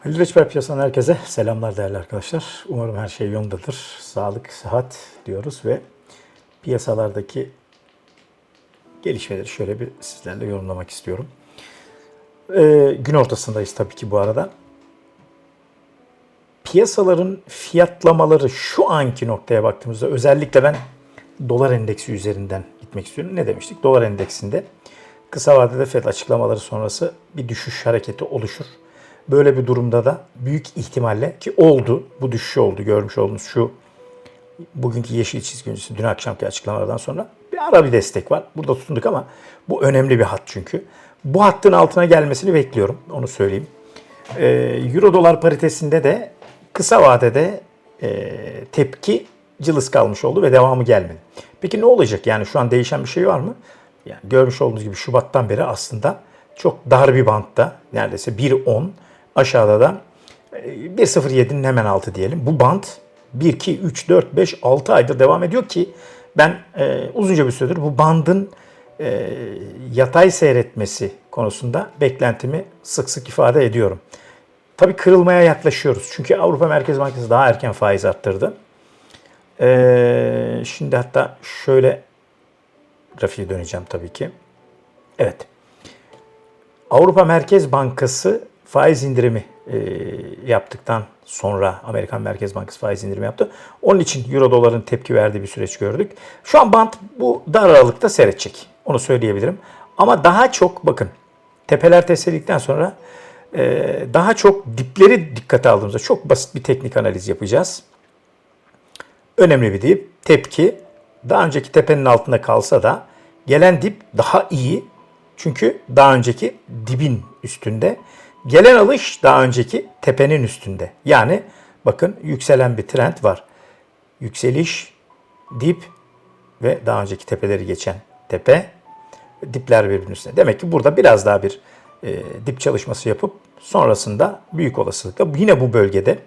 Halil Reçber piyasadan herkese selamlar değerli arkadaşlar. Umarım her şey yolundadır. Sağlık, sıhhat diyoruz ve piyasalardaki gelişmeleri şöyle bir sizlerle yorumlamak istiyorum. Ee, gün ortasındayız tabii ki bu arada. Piyasaların fiyatlamaları şu anki noktaya baktığımızda özellikle ben dolar endeksi üzerinden gitmek istiyorum. Ne demiştik? Dolar endeksinde kısa vadede FED açıklamaları sonrası bir düşüş hareketi oluşur. Böyle bir durumda da büyük ihtimalle ki oldu, bu düşüş oldu görmüş olduğunuz şu bugünkü yeşil çizgi öncesi dün akşamki açıklamalardan sonra bir ara bir destek var. Burada tutunduk ama bu önemli bir hat çünkü. Bu hattın altına gelmesini bekliyorum. Onu söyleyeyim. Ee, Euro dolar paritesinde de kısa vadede e, tepki cılız kalmış oldu ve devamı gelmedi. Peki ne olacak? Yani şu an değişen bir şey var mı? Yani görmüş olduğunuz gibi Şubat'tan beri aslında çok dar bir bantta neredeyse 1.10 aşağıda da e, 1.07'nin hemen altı diyelim. Bu bant 1, 2, 3, 4, 5, 6 aydır devam ediyor ki ben e, uzunca bir süredir bu bandın e, yatay seyretmesi konusunda beklentimi sık sık ifade ediyorum. Tabii kırılmaya yaklaşıyoruz. Çünkü Avrupa Merkez Bankası daha erken faiz arttırdı. Ee, şimdi hatta şöyle grafiğe döneceğim tabii ki. Evet. Avrupa Merkez Bankası faiz indirimi e, yaptıktan sonra Amerikan Merkez Bankası faiz indirimi yaptı. Onun için Euro doların tepki verdiği bir süreç gördük. Şu an bant bu dar aralıkta seyredecek. Onu söyleyebilirim. Ama daha çok bakın tepeler test edildikten sonra e, daha çok dipleri dikkate aldığımızda çok basit bir teknik analiz yapacağız. Önemli bir dip. Tepki daha önceki tepenin altında kalsa da gelen dip daha iyi. Çünkü daha önceki dibin üstünde. Gelen alış daha önceki tepenin üstünde. Yani bakın yükselen bir trend var. Yükseliş, dip ve daha önceki tepeleri geçen tepe, dipler birbirinin üstünde. Demek ki burada biraz daha bir e, dip çalışması yapıp sonrasında büyük olasılıkla yine bu bölgede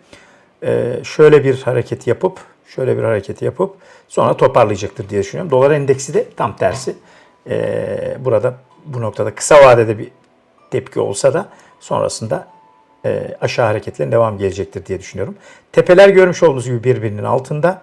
e, şöyle bir hareket yapıp şöyle bir hareket yapıp sonra toparlayacaktır diye düşünüyorum. Dolar endeksi de tam tersi. E, burada bu noktada kısa vadede bir tepki olsa da sonrasında e, aşağı hareketlerin devam gelecektir diye düşünüyorum. Tepeler görmüş olduğunuz gibi birbirinin altında.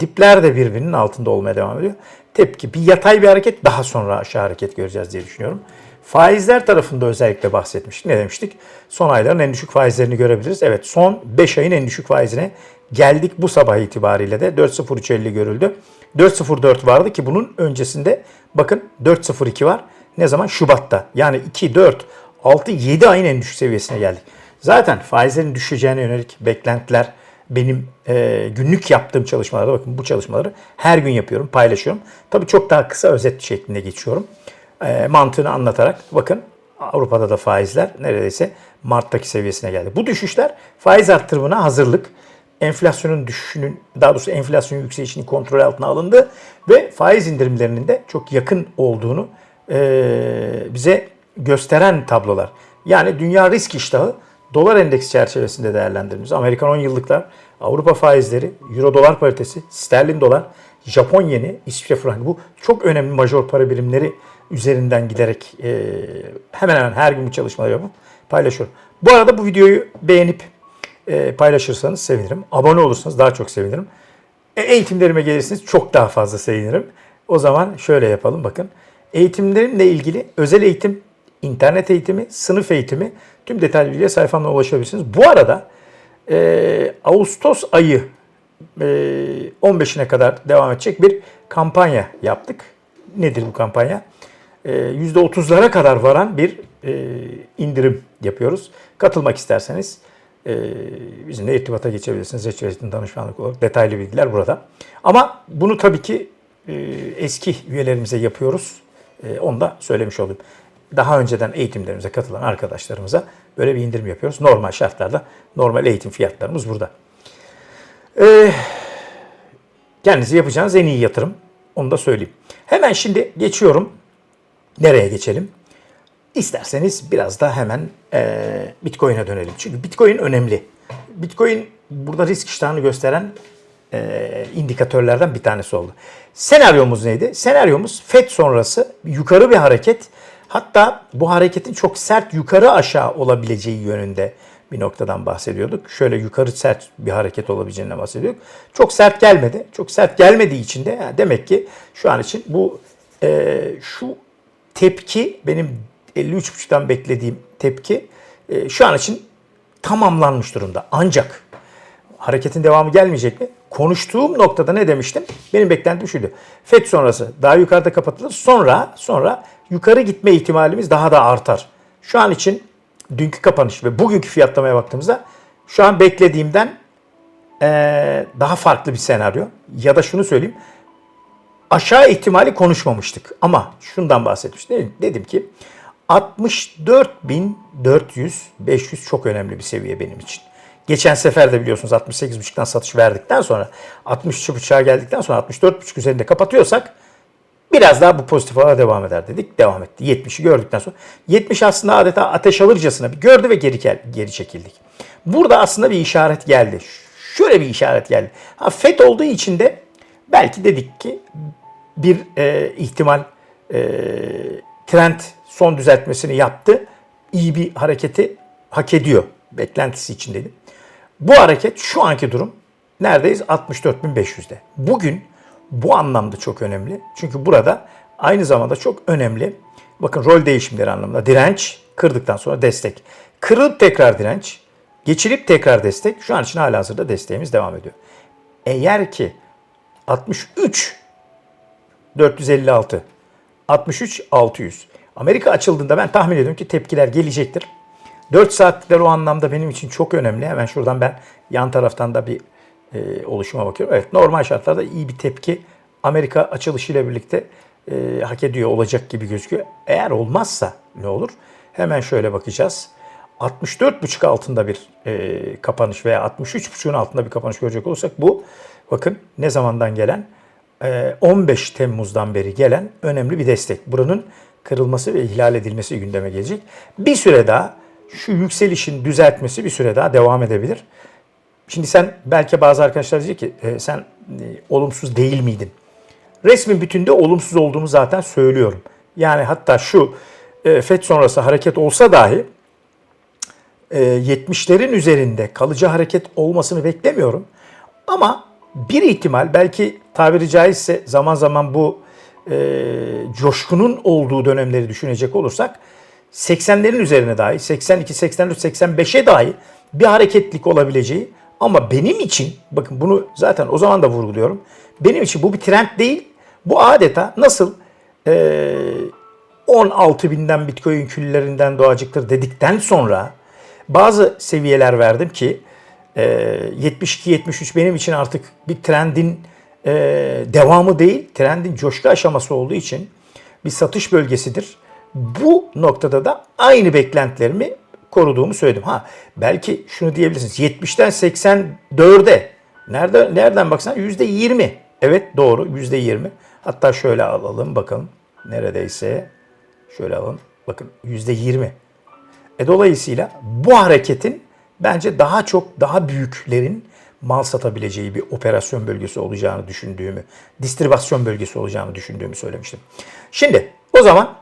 Dipler de birbirinin altında olmaya devam ediyor. Tepki bir yatay bir hareket daha sonra aşağı hareket göreceğiz diye düşünüyorum. Faizler tarafında özellikle bahsetmiştik. Ne demiştik? Son ayların en düşük faizlerini görebiliriz. Evet son 5 ayın en düşük faizine geldik bu sabah itibariyle de 4.0350 görüldü. 4.04 vardı ki bunun öncesinde bakın 4.02 var. Ne zaman? Şubat'ta. Yani 2, 4, 6, 7 ayın en düşük seviyesine geldik. Zaten faizlerin düşeceğine yönelik beklentiler benim e, günlük yaptığım çalışmalarda bakın bu çalışmaları her gün yapıyorum, paylaşıyorum. Tabii çok daha kısa özet şeklinde geçiyorum. E, mantığını anlatarak bakın Avrupa'da da faizler neredeyse Mart'taki seviyesine geldi. Bu düşüşler faiz arttırımına hazırlık, enflasyonun düşüşünün, daha doğrusu enflasyonun yükselişinin kontrol altına alındı ve faiz indirimlerinin de çok yakın olduğunu e, bize gösteren tablolar. Yani dünya risk iştahı dolar endeksi çerçevesinde değerlendirdiğimiz Amerikan 10 yıllıklar, Avrupa faizleri, Euro dolar paritesi, sterlin dolar, Japon yeni, İsviçre frangı bu çok önemli major para birimleri üzerinden giderek e, hemen hemen her gün bu çalışmaları yapıp paylaşıyorum. Bu arada bu videoyu beğenip e, paylaşırsanız sevinirim. Abone olursanız daha çok sevinirim. E, eğitimlerime gelirseniz çok daha fazla sevinirim. O zaman şöyle yapalım bakın. Eğitimlerimle ilgili özel eğitim, internet eğitimi, sınıf eğitimi tüm detaylı bilgiye sayfamdan ulaşabilirsiniz. Bu arada e, Ağustos ayı e, 15'ine kadar devam edecek bir kampanya yaptık. Nedir bu kampanya? E, %30'lara kadar varan bir e, indirim yapıyoruz. Katılmak isterseniz e, bizimle irtibata geçebilirsiniz. Reçbetin danışmanlık olarak detaylı bilgiler burada. Ama bunu tabii ki e, eski üyelerimize yapıyoruz. E, onu da söylemiş olayım. Daha önceden eğitimlerimize katılan arkadaşlarımıza böyle bir indirim yapıyoruz. Normal şartlarda normal eğitim fiyatlarımız burada. E, kendinize yapacağınız en iyi yatırım. Onu da söyleyeyim. Hemen şimdi geçiyorum. Nereye geçelim? İsterseniz biraz da hemen e, Bitcoin'e dönelim. Çünkü Bitcoin önemli. Bitcoin burada risk iştahını gösteren e, indikatörlerden bir tanesi oldu. Senaryomuz neydi? Senaryomuz FED sonrası yukarı bir hareket Hatta bu hareketin çok sert yukarı aşağı olabileceği yönünde bir noktadan bahsediyorduk. Şöyle yukarı sert bir hareket olabileceğinden bahsediyorduk. Çok sert gelmedi. Çok sert gelmediği için de yani demek ki şu an için bu e, şu tepki benim 53.5'tan beklediğim tepki e, şu an için tamamlanmış durumda. Ancak hareketin devamı gelmeyecek mi? Konuştuğum noktada ne demiştim? Benim beklentim şuydu. FED sonrası daha yukarıda kapatılır. Sonra sonra yukarı gitme ihtimalimiz daha da artar. Şu an için dünkü kapanış ve bugünkü fiyatlamaya baktığımızda şu an beklediğimden eee, daha farklı bir senaryo. Ya da şunu söyleyeyim. Aşağı ihtimali konuşmamıştık ama şundan bahsetmiştim. Dedim, ki 64.400 500 çok önemli bir seviye benim için. Geçen sefer de biliyorsunuz 68.5'tan satış verdikten sonra 63.5'a geldikten sonra 64.5 üzerinde kapatıyorsak biraz daha bu pozitif hava devam eder dedik. Devam etti. 70'i gördükten sonra. 70 aslında adeta ateş alırcasına bir gördü ve geri, geri çekildik. Burada aslında bir işaret geldi. Şöyle bir işaret geldi. Ha, FED olduğu için de belki dedik ki bir e, ihtimal e, trend son düzeltmesini yaptı. İyi bir hareketi hak ediyor. Beklentisi içindeydim. Bu hareket şu anki durum neredeyiz? 64.500'de. Bugün bu anlamda çok önemli. Çünkü burada aynı zamanda çok önemli. Bakın rol değişimleri anlamında direnç kırdıktan sonra destek. Kırılıp tekrar direnç, geçilip tekrar destek. Şu an için hala hazırda desteğimiz devam ediyor. Eğer ki 63 456 63 600 Amerika açıldığında ben tahmin ediyorum ki tepkiler gelecektir. 4 saatlikler o anlamda benim için çok önemli. Hemen şuradan ben yan taraftan da bir e, oluşuma bakıyorum. Evet normal şartlarda iyi bir tepki Amerika açılışıyla birlikte e, hak ediyor olacak gibi gözüküyor. Eğer olmazsa ne olur? Hemen şöyle bakacağız. 64.5 altında bir e, kapanış veya 63.5'un altında bir kapanış görecek olursak bu bakın ne zamandan gelen e, 15 Temmuz'dan beri gelen önemli bir destek. Buranın kırılması ve ihlal edilmesi gündeme gelecek. Bir süre daha şu yükselişin düzeltmesi bir süre daha devam edebilir. Şimdi sen belki bazı arkadaşlar diyecek ki e, sen e, olumsuz değil miydin? Resmin bütünde olumsuz olduğumu zaten söylüyorum. Yani hatta şu e, FED sonrası hareket olsa dahi e, 70'lerin üzerinde kalıcı hareket olmasını beklemiyorum. Ama bir ihtimal belki tabiri caizse zaman zaman bu e, coşkunun olduğu dönemleri düşünecek olursak 80'lerin üzerine dahi 82, 84, 85'e dahi bir hareketlik olabileceği ama benim için bakın bunu zaten o zaman da vurguluyorum. Benim için bu bir trend değil. Bu adeta nasıl e, 16 binden bitcoin küllerinden doğacıktır dedikten sonra bazı seviyeler verdim ki e, 72-73 benim için artık bir trendin e, devamı değil, trendin coşku aşaması olduğu için bir satış bölgesidir. Bu noktada da aynı beklentilerimi koruduğumu söyledim. Ha belki şunu diyebilirsiniz. 70'ten 84'e nerede nereden baksan %20. Evet doğru %20. Hatta şöyle alalım bakalım. Neredeyse şöyle alalım. Bakın %20. E dolayısıyla bu hareketin bence daha çok daha büyüklerin mal satabileceği bir operasyon bölgesi olacağını düşündüğümü, distribasyon bölgesi olacağını düşündüğümü söylemiştim. Şimdi o zaman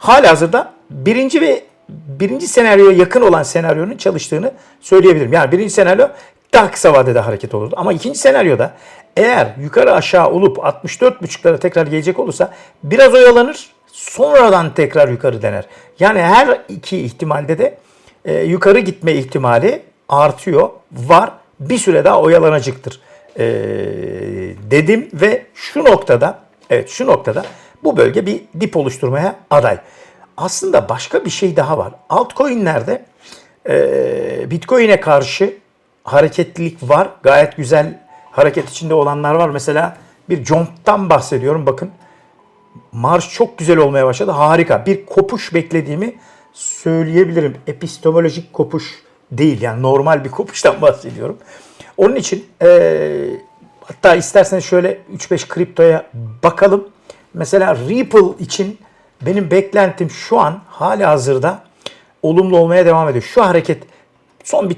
halihazırda birinci ve birinci senaryoya yakın olan senaryonun çalıştığını söyleyebilirim. Yani birinci senaryo daha kısa vadede hareket olurdu. Ama ikinci senaryoda eğer yukarı aşağı olup 64.5'lara tekrar gelecek olursa biraz oyalanır sonradan tekrar yukarı dener. Yani her iki ihtimalde de e, yukarı gitme ihtimali artıyor, var. Bir süre daha oyalanacaktır e, dedim ve şu noktada, evet şu noktada bu bölge bir dip oluşturmaya aday. Aslında başka bir şey daha var. Altcoin'lerde e, Bitcoin'e karşı hareketlilik var. Gayet güzel hareket içinde olanlar var. Mesela bir jump'tan bahsediyorum. Bakın marş çok güzel olmaya başladı. Harika. Bir kopuş beklediğimi söyleyebilirim. Epistemolojik kopuş değil. Yani normal bir kopuştan bahsediyorum. Onun için e, hatta isterseniz şöyle 3-5 kriptoya bakalım. Mesela Ripple için benim beklentim şu an hala hazırda olumlu olmaya devam ediyor. Şu hareket son bir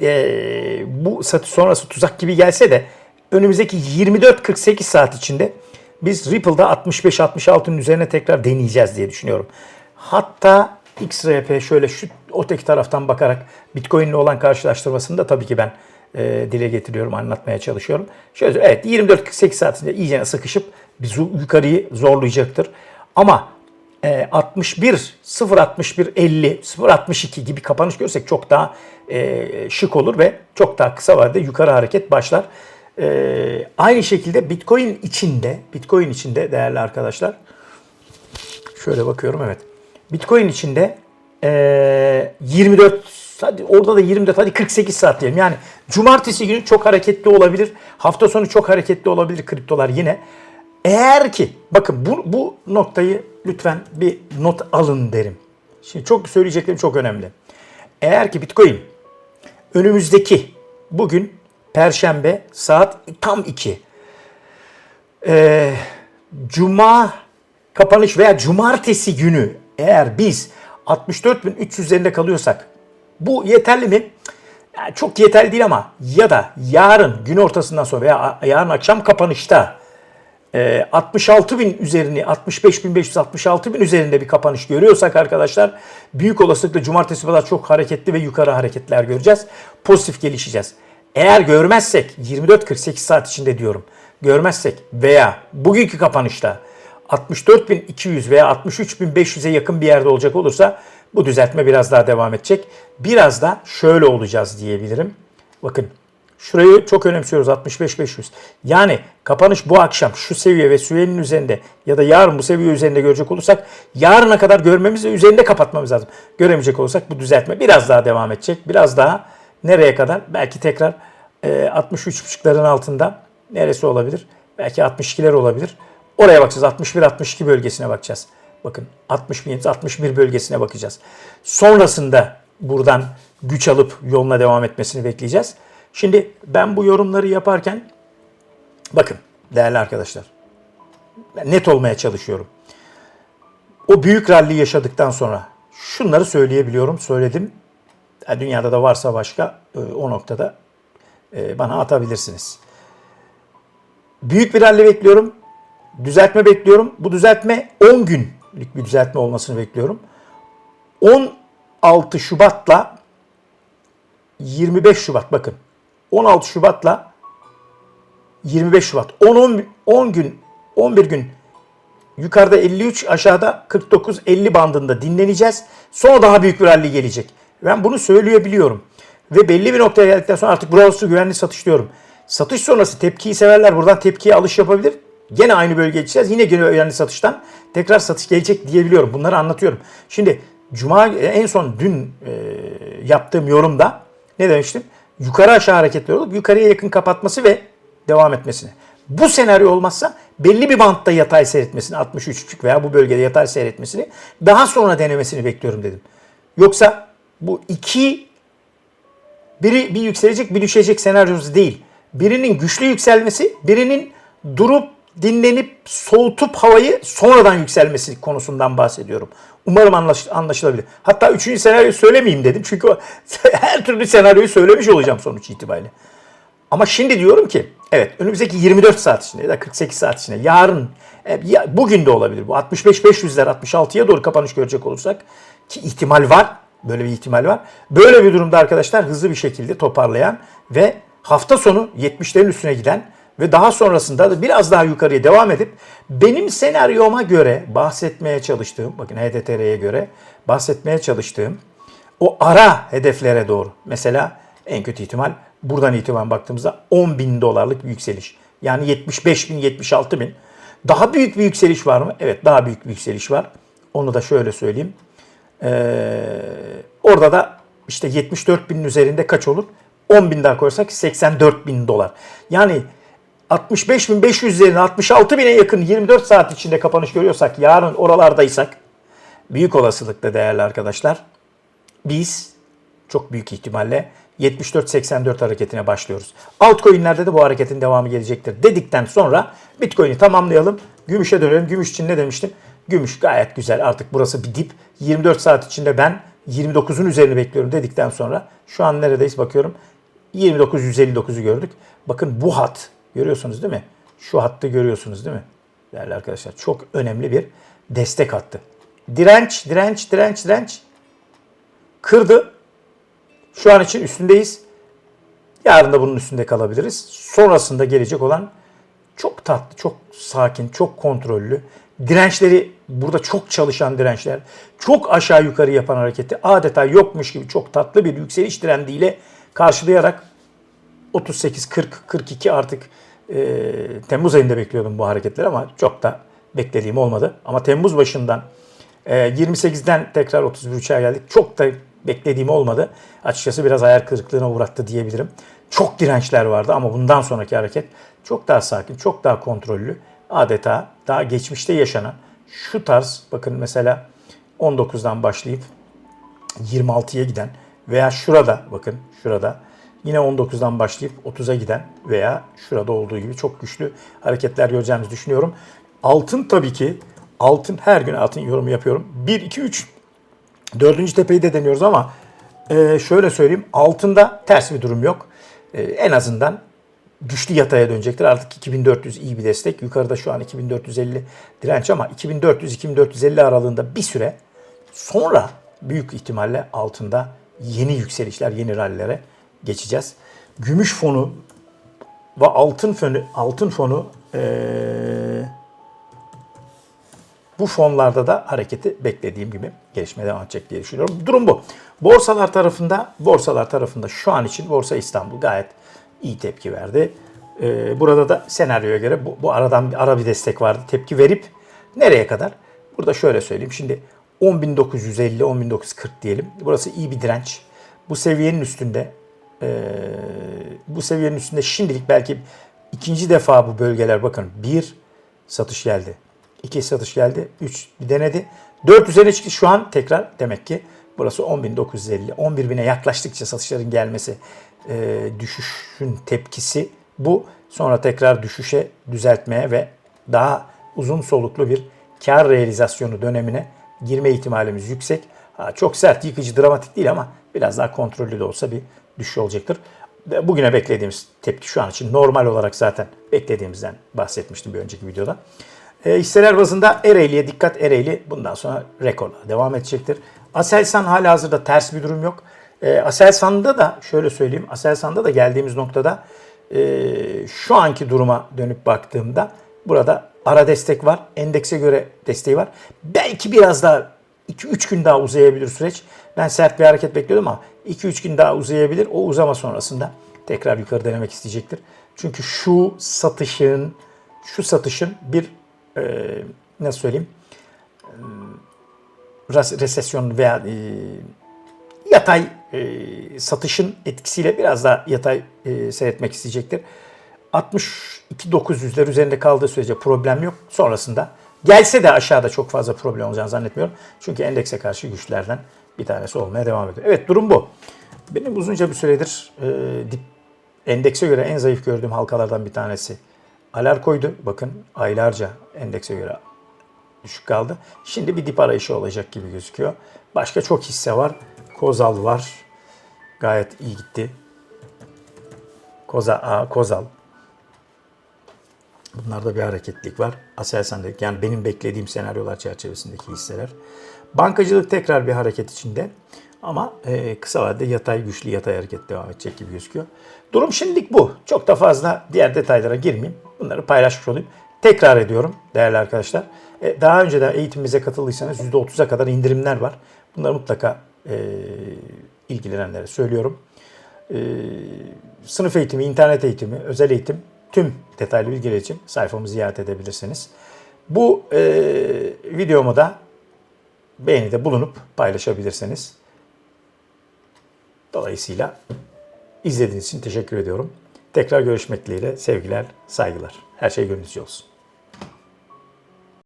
e, bu satış sonrası tuzak gibi gelse de önümüzdeki 24-48 saat içinde Biz Ripple'da 65-66'nın üzerine tekrar deneyeceğiz diye düşünüyorum. Hatta XRP şöyle şu öteki taraftan bakarak Bitcoin'le olan karşılaştırmasını da tabii ki ben e, dile getiriyorum, anlatmaya çalışıyorum. Şöyle evet 24-48 saat içinde iyice sıkışıp bir yukarıyı zorlayacaktır. Ama e, 61, 0.61, 50, 0.62 gibi kapanış görsek çok daha e, şık olur ve çok daha kısa vadede yukarı hareket başlar. E, aynı şekilde Bitcoin içinde, Bitcoin içinde değerli arkadaşlar, şöyle bakıyorum evet. Bitcoin içinde e, 24 hadi orada da 24 hadi 48 saat diyelim. Yani cumartesi günü çok hareketli olabilir. Hafta sonu çok hareketli olabilir kriptolar yine. Eğer ki bakın bu, bu noktayı lütfen bir not alın derim. Şimdi çok söyleyeceklerim çok önemli. Eğer ki Bitcoin önümüzdeki bugün Perşembe saat tam 2. Ee, Cuma kapanış veya cumartesi günü eğer biz 64.300 üzerinde kalıyorsak bu yeterli mi? Yani çok yeterli değil ama ya da yarın gün ortasından sonra veya yarın akşam kapanışta e, 66 bin üzerini 65 bin 566 bin üzerinde bir kapanış görüyorsak arkadaşlar büyük olasılıkla cumartesi pazar çok hareketli ve yukarı hareketler göreceğiz. Pozitif gelişeceğiz. Eğer görmezsek 24-48 saat içinde diyorum görmezsek veya bugünkü kapanışta 64.200 veya 63.500'e yakın bir yerde olacak olursa bu düzeltme biraz daha devam edecek. Biraz da şöyle olacağız diyebilirim. Bakın şurayı çok önemsiyoruz 65.500. Yani kapanış bu akşam şu seviye ve sürenin üzerinde ya da yarın bu seviye üzerinde görecek olursak yarına kadar görmemiz ve üzerinde kapatmamız lazım. Göremeyecek olursak bu düzeltme biraz daha devam edecek. Biraz daha nereye kadar? Belki tekrar e, 63.5'ların altında neresi olabilir? Belki 62'ler olabilir. Oraya bakacağız. 61-62 bölgesine bakacağız. Bakın 60-61 bölgesine bakacağız. Sonrasında buradan güç alıp yoluna devam etmesini bekleyeceğiz. Şimdi ben bu yorumları yaparken bakın değerli arkadaşlar net olmaya çalışıyorum. O büyük rally yaşadıktan sonra şunları söyleyebiliyorum. Söyledim. Dünyada da varsa başka e, o noktada e, bana atabilirsiniz. Büyük bir rally bekliyorum. Düzeltme bekliyorum. Bu düzeltme 10 günlük bir düzeltme olmasını bekliyorum. 16 Şubat'la 25 Şubat bakın. 16 Şubat'la 25 Şubat. 10, 10, 10 gün 11 gün yukarıda 53 aşağıda 49 50 bandında dinleneceğiz. Sonra daha büyük bir rally gelecek. Ben bunu söyleyebiliyorum. Ve belli bir noktaya geldikten sonra artık burası güvenli satış diyorum. Satış sonrası tepkiyi severler. Buradan tepkiye alış yapabilir. Gene aynı bölgeye geçeceğiz. Yine gene önemli satıştan tekrar satış gelecek diyebiliyorum. Bunları anlatıyorum. Şimdi Cuma en son dün e, yaptığım yorumda ne demiştim? Yukarı aşağı hareketler olup yukarıya yakın kapatması ve devam etmesini. Bu senaryo olmazsa belli bir bantta yatay seyretmesini 63,5 veya bu bölgede yatay seyretmesini daha sonra denemesini bekliyorum dedim. Yoksa bu iki biri bir yükselecek bir düşecek senaryosu değil. Birinin güçlü yükselmesi, birinin durup dinlenip soğutup havayı sonradan yükselmesi konusundan bahsediyorum. Umarım anlaş, anlaşılabilir. Hatta üçüncü senaryoyu söylemeyeyim dedim. Çünkü her türlü senaryoyu söylemiş olacağım sonuç itibariyle. Ama şimdi diyorum ki evet önümüzdeki 24 saat içinde ya da 48 saat içinde yarın e, ya, bugün de olabilir bu 65-500'ler 66'ya doğru kapanış görecek olursak ki ihtimal var böyle bir ihtimal var. Böyle bir durumda arkadaşlar hızlı bir şekilde toparlayan ve hafta sonu 70'lerin üstüne giden ve daha sonrasında da biraz daha yukarıya devam edip benim senaryoma göre bahsetmeye çalıştığım, bakın HDTR'ye göre bahsetmeye çalıştığım o ara hedeflere doğru. Mesela en kötü ihtimal buradan itibaren baktığımızda 10 bin dolarlık bir yükseliş. Yani 75 bin, 76 bin. Daha büyük bir yükseliş var mı? Evet daha büyük bir yükseliş var. Onu da şöyle söyleyeyim. Ee, orada da işte 74 binin üzerinde kaç olur? 10 bin daha koyarsak 84 bin dolar. Yani 65.500 üzerine 66 bine yakın 24 saat içinde kapanış görüyorsak yarın oralardaysak büyük olasılıkla değerli arkadaşlar biz çok büyük ihtimalle 74-84 hareketine başlıyoruz. Altcoin'lerde de bu hareketin devamı gelecektir dedikten sonra Bitcoin'i tamamlayalım. Gümüşe dönelim. Gümüş için ne demiştim? Gümüş gayet güzel. Artık burası bir dip. 24 saat içinde ben 29'un üzerini bekliyorum dedikten sonra şu an neredeyiz bakıyorum. 29-159'u gördük. Bakın bu hat görüyorsunuz değil mi? Şu hattı görüyorsunuz değil mi? değerli arkadaşlar. Çok önemli bir destek attı. Direnç, direnç, direnç, direnç. Kırdı. Şu an için üstündeyiz. Yarın da bunun üstünde kalabiliriz. Sonrasında gelecek olan çok tatlı, çok sakin, çok kontrollü. Dirençleri burada çok çalışan dirençler. Çok aşağı yukarı yapan hareketi adeta yokmuş gibi çok tatlı bir yükseliş trendiyle karşılayarak 38, 40, 42 artık e, Temmuz ayında bekliyordum bu hareketleri ama çok da beklediğim olmadı. Ama Temmuz başından e, 28'den tekrar 31.5'e geldik. Çok da beklediğim olmadı. Açıkçası biraz hayal kırıklığına uğrattı diyebilirim. Çok dirençler vardı ama bundan sonraki hareket çok daha sakin, çok daha kontrollü. Adeta daha geçmişte yaşanan şu tarz bakın mesela 19'dan başlayıp 26'ya giden veya şurada bakın şurada yine 19'dan başlayıp 30'a giden veya şurada olduğu gibi çok güçlü hareketler göreceğimizi düşünüyorum. Altın tabii ki altın her gün altın yorumu yapıyorum. 1 2 3 Dördüncü tepeyi de deniyoruz ama e, şöyle söyleyeyim altında ters bir durum yok. E, en azından güçlü yataya dönecektir. Artık 2400 iyi bir destek. Yukarıda şu an 2450 direnç ama 2400-2450 aralığında bir süre sonra büyük ihtimalle altında yeni yükselişler, yeni rallilere geçeceğiz. Gümüş fonu ve altın fonu, altın fonu ee, bu fonlarda da hareketi beklediğim gibi gelişmeye devam edecek diye düşünüyorum. Durum bu. Borsalar tarafında, borsalar tarafında şu an için Borsa İstanbul gayet iyi tepki verdi. Ee, burada da senaryoya göre bu, bu aradan bir ara bir destek vardı. Tepki verip nereye kadar? Burada şöyle söyleyeyim. Şimdi 10.950, 10.940 diyelim. Burası iyi bir direnç. Bu seviyenin üstünde e, bu seviyenin üstünde şimdilik belki ikinci defa bu bölgeler bakın bir satış geldi. iki satış geldi. Üç bir denedi. Dört üzerine çıktı. Şu an tekrar demek ki burası 10.950. 11.000'e yaklaştıkça satışların gelmesi e, düşüşün tepkisi bu. Sonra tekrar düşüşe düzeltmeye ve daha uzun soluklu bir kar realizasyonu dönemine girme ihtimalimiz yüksek. Ha, çok sert, yıkıcı, dramatik değil ama biraz daha kontrollü de olsa bir düşüş olacaktır. Bugüne beklediğimiz tepki şu an için normal olarak zaten beklediğimizden bahsetmiştim bir önceki videoda. E, hisseler bazında Ereğli'ye dikkat. Ereğli bundan sonra rekorla devam edecektir. Aselsan hala hazırda ters bir durum yok. E, Aselsan'da da şöyle söyleyeyim. Aselsan'da da geldiğimiz noktada e, şu anki duruma dönüp baktığımda burada ara destek var. Endekse göre desteği var. Belki biraz daha 2-3 gün daha uzayabilir süreç. Ben sert bir hareket bekliyordum ama 2-3 gün daha uzayabilir. O uzama sonrasında tekrar yukarı denemek isteyecektir. Çünkü şu satışın şu satışın bir e, nasıl söyleyeyim resesyon veya e, yatay e, satışın etkisiyle biraz daha yatay e, seyretmek isteyecektir. 62.900'ler üzerinde kaldığı sürece problem yok. Sonrasında gelse de aşağıda çok fazla problem olacağını zannetmiyorum. Çünkü endekse karşı güçlerden bir tanesi olmaya devam ediyor. Evet durum bu. Benim uzunca bir süredir e, dip, endekse göre en zayıf gördüğüm halkalardan bir tanesi Alarko'ydu. Bakın aylarca endekse göre düşük kaldı. Şimdi bir dip arayışı olacak gibi gözüküyor. Başka çok hisse var. Kozal var. Gayet iyi gitti. Koza, a, Kozal. Bunlarda bir hareketlik var. Aselsan'da yani benim beklediğim senaryolar çerçevesindeki hisseler. Bankacılık tekrar bir hareket içinde. Ama e, kısa vadede yatay güçlü yatay hareket devam edecek gibi gözüküyor. Durum şimdilik bu. Çok da fazla diğer detaylara girmeyeyim. Bunları paylaşmış olayım. Tekrar ediyorum değerli arkadaşlar. E, daha önceden eğitimimize katıldıysanız %30'a kadar indirimler var. Bunları mutlaka e, ilgilenenlere söylüyorum. E, sınıf eğitimi, internet eğitimi, özel eğitim tüm detaylı bilgiler için sayfamızı ziyaret edebilirsiniz. Bu e, videomu da beğenide bulunup paylaşabilirsiniz. Dolayısıyla izlediğiniz için teşekkür ediyorum. Tekrar görüşmek dileğiyle sevgiler, saygılar. Her şey gönlünüzce olsun.